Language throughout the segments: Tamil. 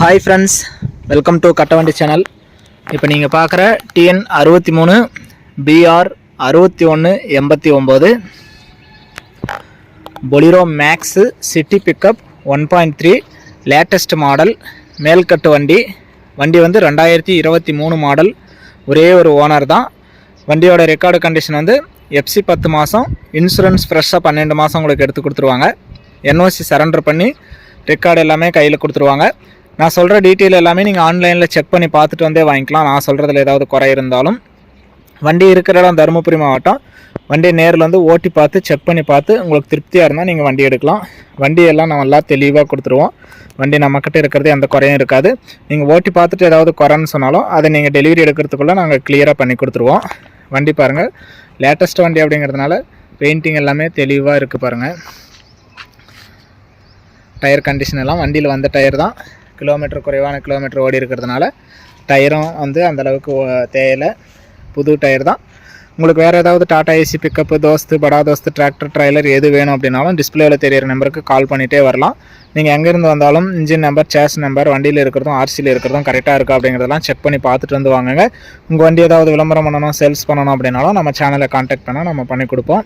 Hi friends welcome to Kattavandi channel இப்போ நீங்கள் பார்க்குற டிஎன் அறுபத்தி மூணு பிஆர் அறுபத்தி ஒன்று எண்பத்தி ஒம்பது. Bolero Maxx city pickup one point three latest model மேல்கட்டு வண்டி. வண்டி வந்து ரெண்டாயிரத்தி இருபத்தி மூணு மாடல் ஒரே ஒரு ஓனர் தான். வண்டியோட ரெக்கார்டு கண்டிஷன் வந்து எஃப்சி பத்து மாதம் இன்சூரன்ஸ் ஃப்ரெஷ்ஷாக பன்னெண்டு மாதம் உங்களுக்கு எடுத்து கொடுத்துருவாங்க. என்ஓசி சரண்டர் பண்ணி ரெக்கார்டு எல்லாமே கையில் கொடுத்துருவாங்க. நான் சொல்கிற டீட்டெயில் எல்லாமே நீங்கள் ஆன்லைனில் செக் பண்ணி பார்த்துட்டு வந்தே வாங்கிக்கலாம். நான் சொல்கிறதுல ஏதாவது குறை இருந்தாலும். வண்டி இருக்கிற இடம் தருமபுரி மாவட்டம். வண்டியை நேரில் வந்து ஓட்டி பார்த்து செக் பண்ணி பார்த்து உங்களுக்கு திருப்தியாக இருந்தால் நீங்கள் வண்டி எடுக்கலாம். வண்டியெல்லாம் நம்ம எல்லாம் தெளிவாக கொடுத்துருவோம். வண்டி நம்மக்கிட்ட இருக்கிறது எந்த குறையும் இருக்காது. நீங்கள் ஓட்டி பார்த்துட்டு ஏதாவது குறைன்னு சொன்னாலும் அதை நீங்கள் டெலிவரி எடுக்கிறதுக்குள்ளே நாங்கள் கிளியராக பண்ணி கொடுத்துருவோம். வண்டி பாருங்கள் லேட்டஸ்ட் வண்டி அப்படிங்கிறதுனால பெயிண்டிங் எல்லாமே தெளிவாக இருக்குது பாருங்கள் டயர் கண்டிஷன் எல்லாம் வண்டியில் வந்த டயர் தான். கிலோமீட்டர் குறைவான கிலோமீட்டர் ஓடி இருக்கிறதுனால டயரும் வந்து அந்தளவுக்கு தேவையில்லை புது டயர் தான். உங்களுக்கு வேறு ஏதாவது டாடா ஏசி பிக்கப்பு தோஸ்து படா தோஸ்து டிராக்டர் ட்ரைலர் எது வேணும் அப்படின்னாலும் டிஸ்பிளேவில் தெரியிற நம்பருக்கு கால் பண்ணிகிட்டே வரலாம். நீங்கள் எங்கேருந்து வந்தாலும் இன்ஜின் நம்பர் சேஸ் நம்பர் வண்டியில் இருக்கிறதும் ஆர்சியில் இருக்கிறதும் கரெக்டாக இருக்கா அப்படிங்கிறதெல்லாம் செக் பண்ணி பார்த்துட்டு வந்து வாங்குங்க. உங்கள் வண்டி ஏதாவது விளம்பரம் பண்ணணும் சேல்ஸ் பண்ணணும் அப்படின்னாலும் நம்ம சேனலை காண்டாக்ட் பண்ணால் நம்ம பண்ணி கொடுப்போம்.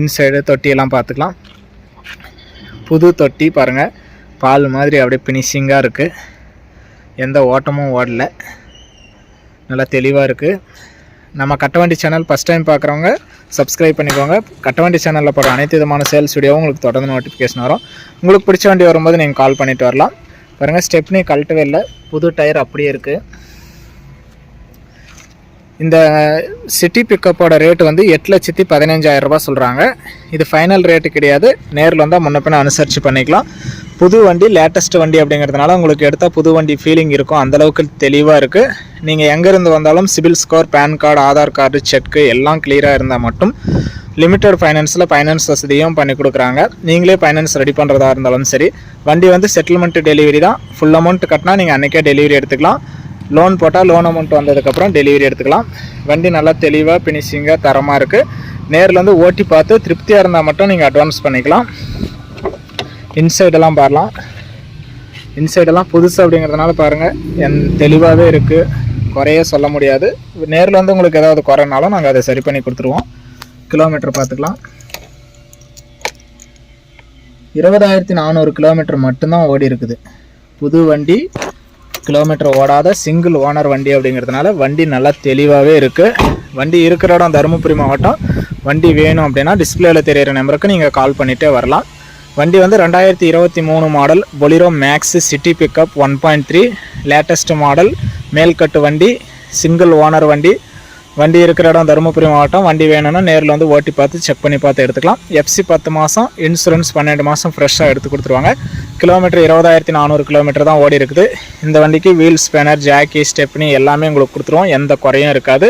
இன்சைடு தொட்டியெல்லாம் பார்த்துக்கலாம். புது தொட்டி பாருங்கள் பால் மாதிரி அப்படியே ஃபினிஷிங்காக இருக்குது எந்த ஓட்டமும் ஓடல. நல்லா தெளிவாக இருக்குது நம்ம கட்டவண்டி சேனல் ஃபஸ்ட் டைம் பார்க்குறவங்க சப்ஸ்கிரைப் பண்ணிக்கோங்க. கட்டவண்டி சேனலில் போகிற அனைத்து விதமான சேல்ஸ் வீடியோவும் உங்களுக்கு தொடர்ந்து நோட்டிஃபிகேஷன் வரும். உங்களுக்கு பிடிச்ச வண்டி வரும்போது நீங்கள் கால் பண்ணிட்டு வரலாம். பாருங்கள் ஸ்டெப்னி கழட்டவே இல்லை. புது டயர் அப்படியே இருக்குது இந்த சிட்டி பிக்கப்போட ரேட்டு வந்து எட்டு லட்சத்தி பதினஞ்சாயிரரூபா சொல்கிறாங்க இது ஃபைனல் ரேட்டு கிடையாது. நேரில் வந்தால் முன்ன பின்ன அனுசரித்து பண்ணிக்கலாம். புது வண்டி லேட்டஸ்ட் வண்டி அப்படிங்கிறதுனால உங்களுக்கு எடுத்தால் புது வண்டி ஃபீலிங் இருக்கும். அந்தளவுக்கு தெளிவாக இருக்குது நீங்கள் எங்கேருந்து வந்தாலும் CIBIL score PAN card Aadhaar card check எல்லாம் கிளியராக இருந்தால் மட்டும் லிமிட்டட் ஃபைனான்ஸில் ஃபைனான்ஸ் வசதியும் பண்ணி கொடுக்குறாங்க. நீங்களே ஃபைனான்ஸ் ரெடி பண்ணுறதா இருந்தாலும் சரி. வண்டி வந்து செட்டில்மெண்ட் டெலிவரி தான். ஃபுல் அமௌண்ட் கட்டினா நீங்கள் அன்றைக்கே டெலிவரி எடுத்துக்கலாம். லோன் போட்டால் லோன் அமௌண்ட் வந்ததுக்கப்புறம் டெலிவரி எடுத்துக்கலாம். வண்டி நல்லா தெளிவாக ஃபினிஷிங்காக தரமாக இருக்குது நேரில் வந்து ஓட்டி பார்த்து திருப்தியாக இருந்தால் மட்டும் நீங்கள் அட்வான்ஸ் பண்ணிக்கலாம். இன்சைடெல்லாம் பாரலாம். இன்சைடெல்லாம் புதுசு அப்படிங்கிறதுனால பாருங்கள் என் தெளிவாகவே இருக்குது குறைய சொல்ல முடியாது. நேரில் வந்து உங்களுக்கு ஏதாவது குறைனாலும் நாங்கள் அதை சரி பண்ணி கொடுத்துருவோம். கிலோமீட்டர் பார்த்துக்கலாம். இருபதாயிரத்தி நானூறு கிலோமீட்டர் மட்டும்தான் ஓடி இருக்குது. புது வண்டி கிலோமீட்டர் ஓடாத சிங்கிள் ஓனர் வண்டி அப்படிங்கிறதுனால வண்டி நல்லா தெளிவாகவே இருக்குது வண்டி இருக்கிற இடம் தருமபுரி மாவட்டம். வண்டி வேணும் அப்படின்னா டிஸ்பிளேயில் தெரியிற நம்பருக்கு நீங்கள் கால் பண்ணிகிட்டே வரலாம். வண்டி வந்து ரெண்டாயிரத்தி இருபத்தி மூணு model Bolero Maxx city pickup one point three latest model மேல்கட்டு வண்டி சிங்கிள் ஓனர் வண்டி. வண்டி இருக்கிற இடம் தருமபுரி மாவட்டம். வண்டி வேணும்னா நேரில் வந்து ஓட்டி பார்த்து செக் பண்ணி பார்த்து எடுத்துக்கலாம். எஃப்சி பத்து மாதம் இன்சூரன்ஸ் பன்னெண்டு மாதம் ஃப்ரெஷ்ஷாக எடுத்து கொடுத்துருவாங்க. கிலோமீட்டர் இருபதாயிரத்தி நானூறு கிலோமீட்டர் தான் ஓடி இருக்குது. இந்த வண்டிக்கு வீல் ஸ்பேனர் ஜாக்கி ஸ்டெப்னி எல்லாமே உங்களுக்கு கொடுத்துருவோம். எந்த குறையும் இருக்காது.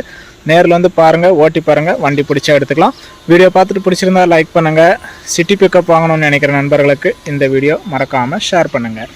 நேரில் வந்து பாருங்கள் ஓட்டி பாருங்கள் வண்டி பிடிச்சா எடுத்துக்கலாம். வீடியோ பார்த்துட்டு பிடிச்சிருந்தா லைக் பண்ணுங்கள் சிட்டி பிக்கப் வாங்கணும்னு நினைக்கிற நண்பர்களுக்கு இந்த வீடியோ மறக்காமல் ஷேர் பண்ணுங்கள்